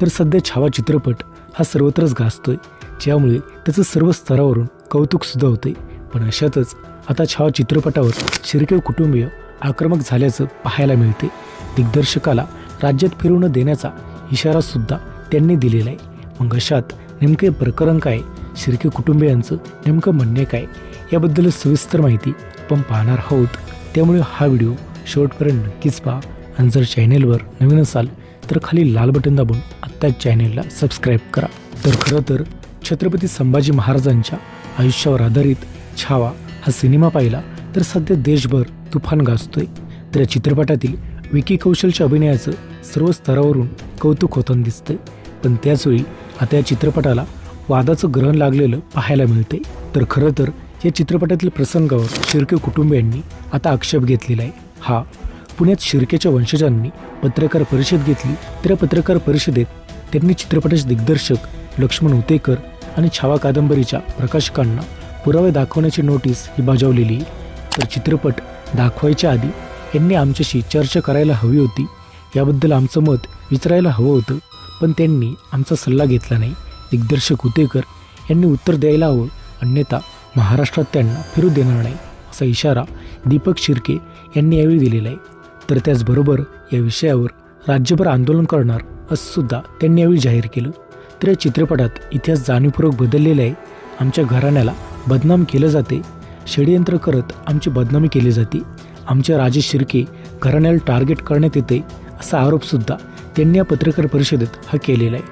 तर सध्या छावा चित्रपट हा सर्वत्रच गाजतोय ज्यामुळे त्याचं सर्व स्तरावरून कौतुकसुद्धा होतंय. पण अशातच आता छावा चित्रपटावर शिर्के कुटुंबीय आक्रमक झाल्याचं पाहायला मिळते दिग्दर्शकाला राज्यात फिरू न देण्याचा इशारासुद्धा त्यांनी दिलेला आहे मग अशात नेमके प्रकरण काय? शिर्के कुटुंबियांचं नेमकं म्हणणे काय? याबद्दल सविस्तर माहिती आपण पाहणार आहोत. त्यामुळे हा व्हिडिओ शेवटपर्यंत नक्कीच पहा. आणि जर चॅनेलवर नवीन असाल तर खाली लाल बटन दाबून आत्ता चॅनेलला सबस्क्राईब करा. तर खरं तर छत्रपती संभाजी महाराजांच्या आयुष्यावर आधारित छावा हा सिनेमा पाहिला तर सध्या देशभर तुफान गाजतोय. तर या चित्रपटातील विकी कौशलच्या अभिनयाचं सर्व स्तरावरून कौतुक होताना दिसतंय. पण त्याचवेळी आता या चित्रपटाला वादाचं ग्रहण लागलेलं पाहायला मिळते तर खरं तर या चित्रपटातील प्रसंगावर शिर्के कुटुंबियांनी आता आक्षेप घेतलेला आहे. हा पुण्यात शिर्केच्या वंशजांनी पत्रकार परिषद घेतली. तर या पत्रकार परिषदेत त्यांनी चित्रपटाचे दिग्दर्शक लक्ष्मण उतेकर आणि छावा कादंबरीच्या प्रकाशकांना पुरावे दाखवण्याची नोटीस ही बजावलेली. आहे. तर चित्रपट दाखवायच्या आधी यांनी आमच्याशी चर्चा करायला हवी होती. याबद्दल आमचं मत विचारायला हवं होतं. पण त्यांनी आमचा सल्ला घेतला नाही. दिग्दर्शक उतेकर यांनी उत्तर द्यायला हवं. अन्यथा महाराष्ट्रात त्यांना फिरू देणार नाही असा इशारा दीपक शिर्के यांनी यावेळी दिलेला आहे. तर त्याचबरोबर या विषयावर राज्यभर आंदोलन करणार असं सुद्धा त्यांनी यावेळी जाहीर केलं. तर या चित्रपटात इतिहास जाणीवपूर्वक बदललेला आहे. आमच्या घराण्याला बदनाम केलं जाते. षडयंत्र करत आमची बदनामी केली जाते. आमच्या राजे शिर्के घराण्याला टार्गेट करण्यात येते असा आरोपसुद्धा त्यांनी या पत्रकार परिषदेत हा केलेला आहे.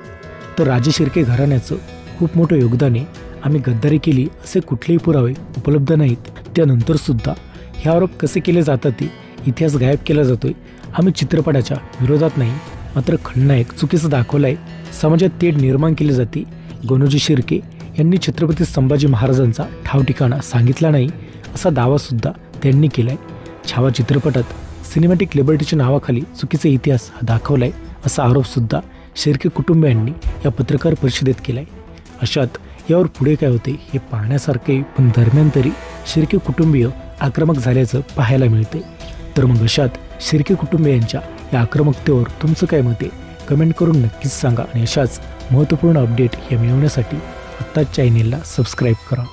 तर राजे शिर्के घराण्याचं खूप मोठं योगदान आहे. आम्ही गद्दारी केली असे कुठलेही पुरावे उपलब्ध नाहीत. त्यानंतरसुद्धा हे आरोप कसे केले जातात ते इतिहास गायब केला जातोय. आम्ही चित्रपटाच्या विरोधात नाही मात्र खलनायक चुकीचं दाखवलं आहे समाजात तेढ निर्माण केली जाते. गणोजी शिर्के यांनी छत्रपती संभाजी महाराजांचा ठाव ठिकाणा सांगितला नाही असा दावासुद्धा त्यांनी केला आहे छावा चित्रपटात सिनेमॅटिक लिबर्टीच्या नावाखाली चुकीचा इतिहास दाखवला आहे असा आरोपसुद्धा शिर्के कुटुंबियांनी या पत्रकार परिषदेत केला आहे अशात यावर पुढे काय होते हे पाहण्यासारखे पण दरम्यान तरी शिर्के कुटुंबीय आक्रमक झाल्याचं पाहायला मिळते तर मग अशात शिर्के कुटुंबियांच्या या आक्रमकतेवर तुमचं काय मत आहे? कमेंट करून नक्कीच सांगा आणि अशाच महत्त्वपूर्ण अपडेट हे मिळवण्यासाठी आत्ताच चॅनेलला सबस्क्राईब करा.